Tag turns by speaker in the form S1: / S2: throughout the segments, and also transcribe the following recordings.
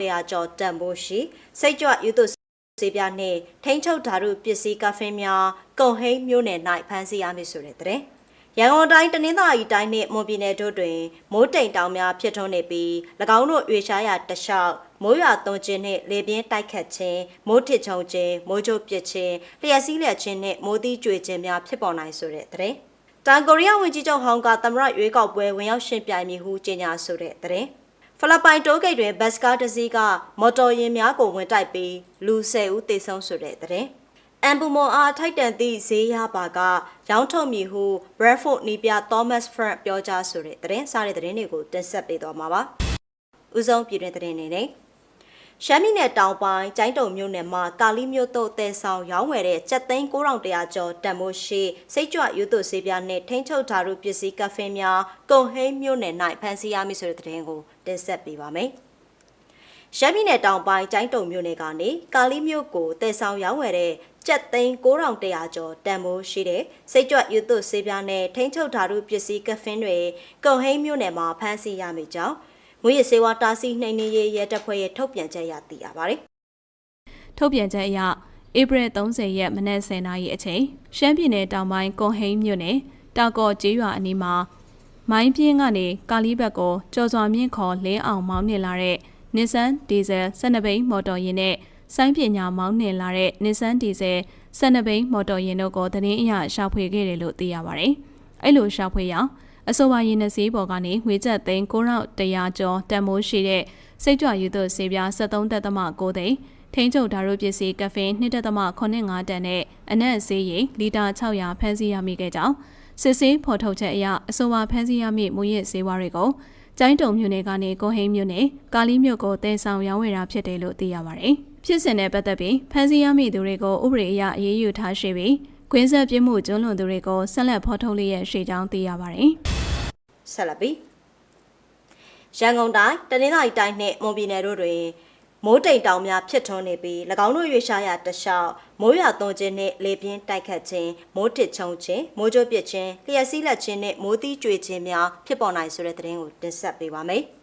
S1: တရားကျော်တန်ဖိုးရှိစိတ်ကြွယူသွစေပြနှင့်ထိန်းချုပ်ဓာတုပစ္စည်းကဖင်းများကုံဟိန်းမျိုးနယ်၌ဖမ်းဆီးရမည်ဆိုတဲ့တဲ့ရန်ကုန်တိုင်းတနင်္သာရီတိုင်းနှင့်မွန်ပြည်နယ်တို့တွင်မိုးတိမ်တောင်များဖြစ်ထွန်းနေပြီး၎င်းတို့ရွေရှားရာတလျှောက်မိုးရွာသွန်းခြင်းနှင့်လေပြင်းတိုက်ခတ်ခြင်းမိုးထစ်ချုံခြင်းမိုးကြိုးပစ်ခြင်းလျှက်စီးလျက်ခြင်းနှင့်မိုးသီးကြွေခြင်းများဖြစ်ပေါ်နိုင်ဆိုတဲ့တဲ့တောင်ကိုရီးယားဝန်ကြီးချုပ်ဟောင်းကသမရရွေးကောက်ပွဲဝင်ရောက်ရှင်ပြိုင်မည်ဟုကြေညာဆိုတဲ့တဲ့ ဖိလစ်ပိုင်တိုးဂိတ်တွင်ဘတ်စကားတစ်စီးကမော်တော်ယာဉ်များကိုဝင်တိုက်ပြီးလူ10ဦးသေဆုံးဆိုတဲ့တဲ့အမ်ဘူမွန်အားထိုက်တန်သည့်ဈေးရပါကရောင်းထုတ်မည်ဟု Bradford နီးပြ Thomas Frank ပြောကြားဆိုတဲ့တဲ့စားတဲ့တဲ့တွေကိုတင်ဆက်ပေးသွားမှာပါ။ဦးဆုံးပြည်တွင်တဲ့နေနဲ့ရှမ်းပြည်နယ်တောင်ပိုင်းကျိုင်းတုံမြို့နယ်မှာကာလီမြို့သို့တဲဆောင်ရောင်းဝယ်တဲ့ကြက်သိန်း9100ကျော်တန်မိုးရှိစိတ်ကြွရွသွစေးပြားနဲ့ထိန်းချုပ်ဓာတုပစ္စည်းကဖင်းများကုံဟိန်းမြို့နယ်၌ဖမ်းဆီးရမည်ဆိုတဲ့သတင်းကို တင်ဆက်ပေးပါမယ်။ရှမ်းပြည်နယ်တောင်ပိုင်းကျိုင်းတုံမြို့နယ်ကနေကာလီမြို့ကိုတဲဆောင်ရောင်းဝယ်တဲ့ကြက်သိန်း9100ကျော်တန်မိုးရှိတဲ့စိတ်ကြွရွသွစေးပြားနဲ့ထိန်းချုပ်ဓာတုပစ္စည်းကဖင်းတွေကုံဟိန်းမြို့နယ်မှာဖမ်းဆီးရမည်ကြောင်းငွေရစေဝါတာစီနှိမ်နှင်းရေးရဲတပ်ဖွဲ့ရဲ့ထုတ်ပြန်ချက်အရသိရပါတယ်
S2: ထုတ်ပြန်ချက်အရဧပြီ30ရက်မနက်10:00နာရီအချိန်ရှမ်းပြည်နယ်တောင်ပိုင်းကွန်ဟိန်းမြို့နယ်တာကော်ကျေးရွာအနီးမှာ မိုင်းပြင်းကနေကာလီဘက်ကိုကြော်စွာမြင့်ခေါ်လင်းအောင်မောင်းနှင်လာတဲ့ Nissan Diesel 12ဘိန်းမော်တော်ယာဉ်နဲ့စိုင်းပညာမောင်းနှင်လာတဲ့ Nissan Diesel 12ဘိန်းမော်တော်ယာဉ်တို့ကိုသတင်းအရရှာဖွေခဲ့တယ်လို့သိရပါတယ်။အဲ့လိုရှာဖွေရအောင်အဆိုပါရင်နှစီးပေါ်ကနေငွေကျပ်သိန်း9100ကျော်တန်မိုးရှိတဲ့စိတ်ကြွယူသွဆေးပြား73တက်သမ9သိန်းထိန်းချုပ်ဓာတ်ပစ္စည်းကဖင်း2.85တန်နဲ့အနက်ဆေးရည်လီတာ600ဖမ်းဆီးရမိခဲ့ကြောင်း စစ်ဆေးဖော်ထုတ်ချက်အရအဆိုပါဖမ်းဆီးရမိမူရစ်ဆေးဝါးတွေကိုကျိုင်းတုံမြို့နယ်ကနေကိုဟိန်းမြို့နယ်ကာလီမြို့ကိုတဲဆောင်ရောင်းဝယ်တာဖြစ်တယ်လို့သိရပါတယ်။ဖြစ်စဉ်နဲ့ပတ်သက်ပြီးဖမ်းဆီးရမိသူတွေကိုဥပဒေအရအရေးယူထားရှိပြီးခွင်းဆက်ပြစ်မှုကျူးလွန်သူတွေကိုဆက်လက်ဖော်ထုတ်လျက်ရှိကြောင်းသိရပါတယ်။
S1: ဆက်လက်ပြီးရန်ကုန်တိုင်းတနင်္သာရီတိုင်းနှင့်မွန်ပြည်နယ်တို့တွင် မိုးတိမ်တောင်များဖြစ်ထွန်းနေပြီး၎င်းတို့ရွေရှားရာတလျှောက်မိုးရွာသွန်းခြင်းနှင့်လေပြင်းတိုက်ခတ်ခြင်းမိုးတစ်ချုံခြင်းမိုးကြိုးပစ်ခြင်းလျှက်စီးလက်ခြင်းနှင့်မိုးသီးကြွေခြင်းများဖြစ်ပေါ်နိုင်ဆိုတဲ့သတင်းကိုတင်ဆက်ပေးပါမယ်။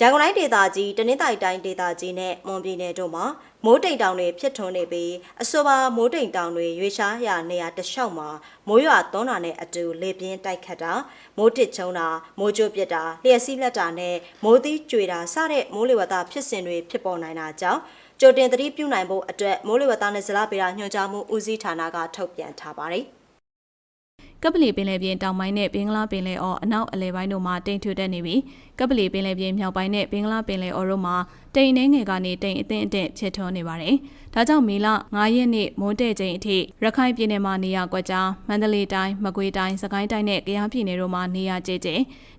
S1: ရန်ကုန်တိုင်းဒေသကြီးတနင်္သာရီတိုင်းဒေသကြီးနဲ့မွန်ပြည်နယ်တို့မှာမိုးတိမ်တောင်တွေဖြစ်ထွန်းနေပြီးအဆိုပါမိုးတိမ်တောင်တွေရွေရှားရာနေရာတစ်လျှောက်မှာမိုးရွာသွန်းတာနဲ့အတူလေပြင်းတိုက်ခတ်တာမိုးတစ်ချုံတာမိုးကြိုးပစ်တာလျှက်စီးလက်တာနဲ့မိုးသီးကြွေတာစတဲ့မိုးလေဝသဖြစ်စဉ်တွေဖြစ်ပေါ်နိုင်တာကြောင့်ကြိုတင်သတိပြုနိုင်ဖို့အတွက်မိုးလေဝသနဲ့ဇလားပေတာညွှန်ကြားမှုဦးစီးဌာနကထုတ်ပြန်ထားပါတယ်။
S2: ကပလီပင်လယ်ပြင်တောင်ပိုင်းနဲ့ဘင်္ဂလားပင်လယ်အော်အနောက်အလယ်ပိုင်းတို့မှာတိမ်ထူတက်နေပြီးကပလီပင်လယ်ပြင်မြောက်ပိုင်းနဲ့ဘင်္ဂလားပင်လယ်အော်တို့မှာတိမ်နှဲငယ်ကနေတိမ်အသင့်အတင့်ဖြစ်ထွန်းနေပါတယ်။ဒါကြောင့်မေလ9ရက်နေ့မွန်းတဲ့ချိန်အထိရခိုင်ပြည်နယ်မှာနေရာကွက်ကြားမန္တလေးတိုင်းမကွေးတိုင်းစကိုင်းတိုင်းနဲ့ကယားပြည်နယ်တို့မှာနေရာကျကျ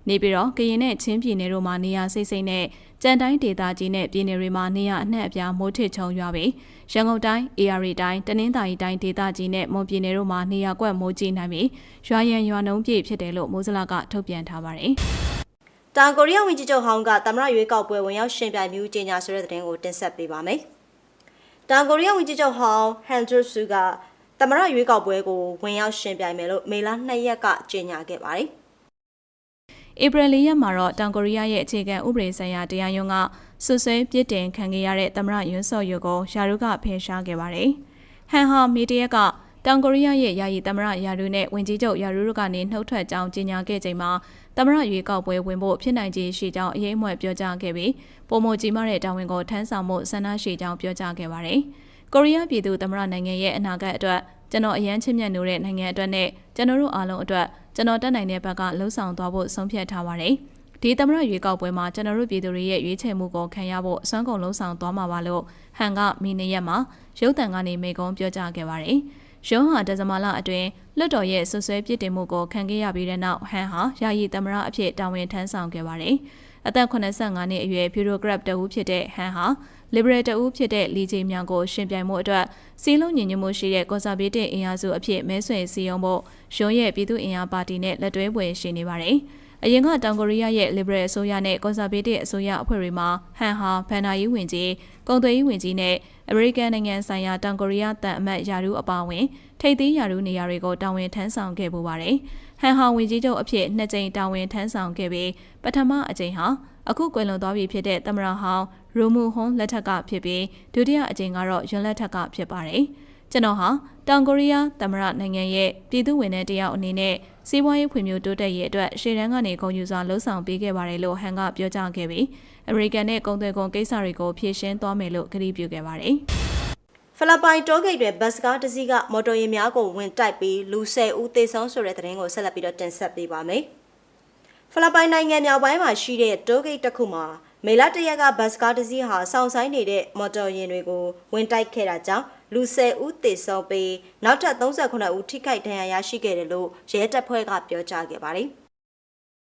S2: နေပြီးတော့ကရင်နဲ့ချင်းပြည်နယ်တို့မှာနေရာစိတ်စိတ်နဲ့ကြံတိုင်းဒေသကြီးနဲ့ပြည်နယ်တွေမှာနေရာအနှံ့အပြားမိုးထစ်ချုံရွာပြီးရန်ကုန်တိုင်း AR တိုင်းတနင်္သာရီတိုင်းဒေသကြီးနဲ့မွန်ပြည်နယ်တို့မှာနေရာကွက်မိုးကြီးနိုင်ပြီးရွာရန်ရွာနှုံးပြည့်ဖြစ်တယ်လို့မိုးစလကထုတ်ပြန်ထားပါတယ်။
S1: တောင်ကိုရီးယားဝန်ကြီးချုပ်ဟောင်းကသမ္မတရွေးကောက်ပွဲဝင်ရောက်ရှင်ပြိုင်မှုကြေညာဆိုတဲ့သတင်းကိုတင်ဆက်ပေးပါမယ်။တောင်ကိုရီးယားဝန်ကြီးချုပ်ဟောင်းဟန်ဂျူဆူကသမ္မတရွေးကောက်ပွဲကိုဝင်ရောက်ရှင်ပြိုင်မယ်လို့မေလ2ရက်ကကြေညာခဲ့ပါတယ်။
S2: ဧပြီလရက်မှာတော့တောင်ကိုရီးယားရဲ့အခြေခံဥပဒေဆိုင်ရာတရားရုံးကဆွဆွဲပြစ်တင်ခံခဲ့ရတဲ့သမ္မတယွန်းစော်ယိုကိုယာရုကဖယ်ရှားခဲ့ပါတယ်။ဟန်ဟာမီဒီယာက တောင်ကိုရီးယားရဲ့ယာယီသမ္မတယာရုနဲ့ဝင်ကြီးချုပ်ယာရုတို့ကနေနှုတ်ထွက်ကြောင်းကြေညာခဲ့ချိန်မှာသမ္မတရွေးကောက်ပွဲဝင်ဖို့ဖြစ်နိုင်ခြေရှိကြောင်းအရေးအမွဲပြောကြားခဲ့ပြီးပုံမကြီးမတဲ့တာဝန်ကိုထမ်းဆောင်မှုဆန္ဒရှိကြောင်းပြောကြားခဲ့ပါတယ်။ကိုရီးယားပြည်သူသမ္မတနိုင်ငံရဲ့အနာဂတ်အတွက်ကျွန်တော်အရန်ချစ်မြတ်နေတဲ့နိုင်ငံအတွက်နဲ့ကျွန်တော်တို့အားလုံးအတွက်ကျွန်တော်တက်နိုင်တဲ့ဘက်ကလှုံ့ဆော်သွားဖို့ဆုံးဖြတ်ထားပါတယ်။ဒီသမ္မတရွေးကောက်ပွဲမှာကျွန်တော်တို့ပြည်သူတွေရဲ့ရွေးချယ်မှုကိုခံရဖို့အစွမ်းကုန်လှုံ့ဆော်သွားမှာပါလို့ဟန်ကမီနီရက်မှာရုပ်တံကနေမိကုံးပြောကြားခဲ့ပါတယ်။ ရုံးဟာဒဇမလအတွင်းလွတ်တော်ရဲ့ဆွဆွဲပြစ်တင်မှုကိုခံခဲ့ရပြီးတဲ့နောက်ဟန်ဟာယာယီသမ္မတအဖြစ်တာဝန်ထမ်းဆောင်ခဲ့ပါတယ်။အသက်85နှစ်အရွယ်ဗျူရိုကရက်တဦးဖြစ်တဲ့ဟန်ဟာ liberal တဦးဖြစ်တဲ့လီဂျီမြောင်ကိုရှင်ပြိုင်မှုအတွက်စီးလုံးညီညွတ်မှုရှိတဲ့ကွန်ဆာဗေးတစ်အင်အားစုအဖြစ်မဲဆွယ်စည်းရုံးဖို့ရုံးရဲ့ပြည်သူ့အင်အားပါတီနဲ့လက်တွဲပွဲရှိနေပါတယ်။ အရင်ကတောင်ကိုရီးယားရဲ့ liberal အစိုးရနဲ့ကွန်ဆာဗေးတစ်အစိုးရအဖွဲ့တွေမှာဟန်ဟာဘန်နာယီဝင်ကြီးကုန်သွယ်ရေးဝင်ကြီးနဲ့အမေရိကန်နိုင်ငံဆိုင်ရာတောင်ကိုရီးယားတန်အမတ်ယာရူးအပါအဝင်ထိပ်သီးယာရူးနေရာတွေကိုတာဝန်ထမ်းဆောင်ခဲ့ပူပါတယ်။ဟန်ဟာဝင်ကြီးချုပ်အဖြစ်နှစ်ကြိမ်တာဝန်ထမ်းဆောင်ခဲ့ပြီးပထမအကြိမ်ဟာအခုကွယ်လွန်သွားပြီဖြစ်တဲ့သမ္မတဟောင်းရိုမူဟွန်လက်ထက်ကဖြစ်ပြီးဒုတိယအကြိမ်ကတော့ယွန်လက်ထက်ကဖြစ်ပါတယ်။ ကျွန်တော်ဟာတောင်ကိုရီးယားသမ္မတနိုင်ငံရဲ့ပြည်သူဝင်တဲ့တယောက်အနေနဲ့စီးပွားရေးဖွံ့ဖြိုးတိုးတက်ရေးအတွက်ရှေ့တန်းကနေဂုဏ်ယူစွာလှုံ့ဆော်ပေးခဲ့ပါတယ်လို့ဟန်ကပြောကြားခဲ့ပြီးအမေရိကန်နဲ့ကုန်သွယ်ကုန်ကိစ္စတွေကိုဖြေရှင်းသွားမယ်လို့ကတိပြုခဲ့ပါတယ်။
S1: ဖိလစ်ပိုင်တောဂိတ်တွင်ဘတ်စကားတစ်စီးကမော်တော်ယာဉ်များကိုဝင်တိုက်ပြီးလူ10ဦးသေဆုံးဆိုတဲ့သတင်းကိုဆက်လက်ပြီးတော့တင်ဆက်ပေးပါမယ်။ဖိလစ်ပိုင်နိုင်ငံမြောက်ပိုင်းမှာရှိတဲ့တောဂိတ်တစ်ခုမှာမေလတရက်ကဘတ်စကားတစ်စီးဟာစောင့်ဆိုင်နေတဲ့မော်တော်ယာဉ်တွေကိုဝင်တိုက်ခဲ့တာကြောင့် လူ10ဦးသေဆုံးပြီးနောက်ထပ်39ဦးထိခိုက်ဒဏ်ရာရရှိခဲ့တယ်လို့ရဲတပ်ဖွဲ့ကပြောကြားခဲ့ပါတယ်။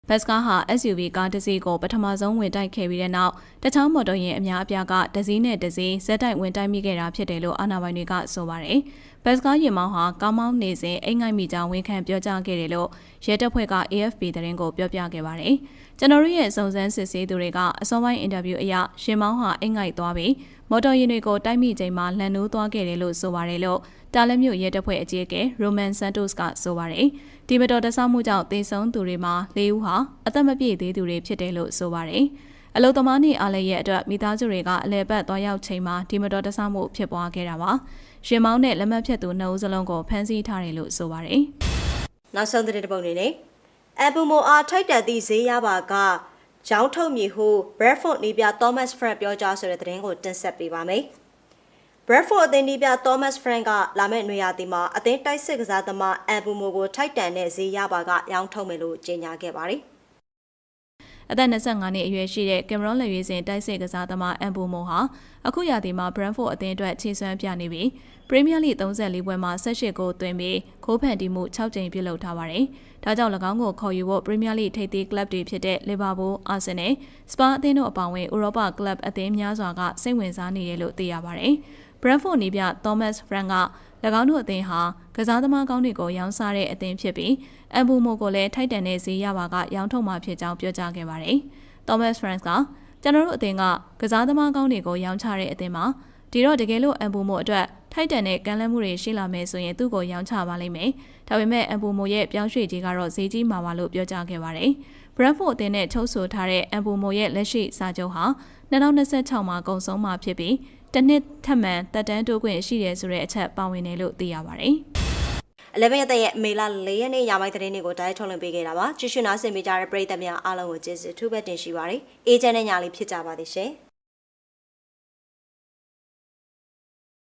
S2: ဘတ်စကားဟာ SUV ကားတစ်စီးကိုပထမဆုံးဝင်တိုက်ခဲ့ပြီးတဲ့နောက်တခြားမော်တော်ယာဉ်အများအပြားကတစ်စီးနဲ့တစ်စီးဇက်တိုက်ဝင်တိုက်မိခဲ့တာဖြစ်တယ်လို့အာဏာပိုင်တွေကဆိုပါတယ်။ဘတ်စကားယာဉ်မောင်းဟာကားမောင်းနေစဉ်အိမ်ငိုက်မိကြောင်းဝန်ခံပြောကြားခဲ့တယ်လို့ရဲတပ်ဖွဲ့က AFP သတင်းကိုပြောပြခဲ့ပါတယ်။ကျွန်တော်တို့ရဲ့စုံစမ်းစစ်ဆေးသူတွေကအစောပိုင်းအင်တာဗျူးအရရှင်မောင်းဟာအိမ်ငိုက်သွားပြီးမော်တော်ယာဉ်တွေကိုတိုက်မိချိန်မှာလှန်နိုးသွားခဲ့တယ်လို့ဆိုပါတယ်လို့ တာလက်မြို့ရဲတပ်ဖွဲ့အကြီးအကဲရိုမန်ဆန်တိုစ်ကဆိုပါတယ်။ဒီမတော်တဆမှုကြောင့်သေဆုံးသူတွေမှာ၄ဦးဟာအသက်မပြည့်သေးသူတွေဖြစ်တယ်လို့ဆိုပါတယ်။အလုသမားနေအားလည်းရဲ့အတွက်မိသားစုတွေကအလဲပတ်သွားရောက်ချိန်မှာဒီမတော်တဆမှုဖြစ်ပွားခဲ့တာပါ။ရှင်မောင်းနဲ့လက်မှတ်ဖြတ်သူနှစ်ဦးစလုံးကိုဖမ်းဆီးထားတယ်လို့ဆိုပါတယ်။
S1: နောက်ဆုံးသတင်းတစ်ပုဒ်နေနေအဘူမိုအားထိုက်တန်သည့်ဈေးရပါကရောင်းထုတ်မည်ဟု Bradford နေပြ Thomas Frank ပြောကြားဆိုတဲ့သတင်းကိုတင်ဆက်ပေးပါမယ်။ Bradford အသင်းနေပြ Thomas Frank ကလာမယ့်နွေရာသီမှာအသင်းတိုက်စစ်ကစားသမားအဘူမိုကိုထိုက်တန်တဲ့ဈေးရပါကရောင်းထုတ်မယ်လို့ကြေညာခဲ့ပါတယ်။
S2: အသက်25နှစ်အရွယ်ရှိတဲ့ကင်မရွန်လက်ရွေးစင်တိုက်စစ်ကစားသမားအန်ဘူမိုဟာအခုရာသီမှာ Brentford အသင်းအတွက်ခြေစွမ်းပြနေပြီး Premier League 34ပွဲမှာ18ဂိုးသွင်းပြီးခိုးဖန်တီးမှု6ကြိမ်ပြုလုပ်ထားပါတယ်။ဒါကြောင့်၎င်းကိုခေါ်ယူဖို့ Premier League ထိပ်သီးကလပ်တွေဖြစ်တဲ့ Liverpool, Arsenal, Spurs အသင်းတို့အပါအဝင်ဥရောပကလပ်အသင်းများစွာကစိတ်ဝင်စားနေတယ်လို့သိရပါတယ်။ Brentford နေပြ Thomas Frank က၎င်းတို့အသင်းဟာကစားသမားကောင်းတွေကိုရောင်းစားတဲ့အသင်းဖြစ်ပြီးအမ်ဘူမိုကိုလည်းထိုက်တန်တဲ့ဈေးရပါကရောင်းထုတ်မှာဖြစ်ကြောင်းပြောကြားခဲ့ပါတယ်။ Thomas Frank ကကျွန်တော်တို့အသင်းကကစားသမားကောင်းတွေကိုရောင်းချတဲ့အသင်းမှာဒီတော့တကယ်လို့အမ်ဘူမိုအတွက်ထိုက်တန်တဲ့ကမ်းလှမ်းမှုတွေရှိလာမယ်ဆိုရင်သူ့ကိုရောင်းချပါလိမ့်မယ်။ဒါပေမဲ့အမ်ဘူမိုရဲ့ပြောင်းရွှေ့ကြီးကတော့ဈေးကြီးမှာပါလို့ပြောကြားခဲ့ပါတယ်။ Brentford အသင်းနဲ့ချုပ်ဆိုထားတဲ့အမ်ဘူမိုရဲ့လက်ရှိစာချုပ်ဟာ2026မှာကုန်ဆုံးမှာဖြစ်ပြီး တစ်နှစ်ထပ်မံတက်တန်းတိုးခွင့်ရှိတယ်ဆိုတဲ့အချက်ပါဝင်တယ်လို့သိရပါတယ်။
S1: 11ရက်ရဲ့မေလ4ရက်နေ့ညပိုင်းသတင်းတွေကိုတိုက်ထုတ်လွှင့်ပေးခဲ့တာပါကြည့်ရှုနားဆင်ပေးကြတဲ့ပရိသတ်များအားလုံးကိုကျေးဇူးအထူးပဲတင်ရှိပါတယ်အေဂျင့်နဲ့ညာလေးဖြစ်ကြပါသည်ရှင်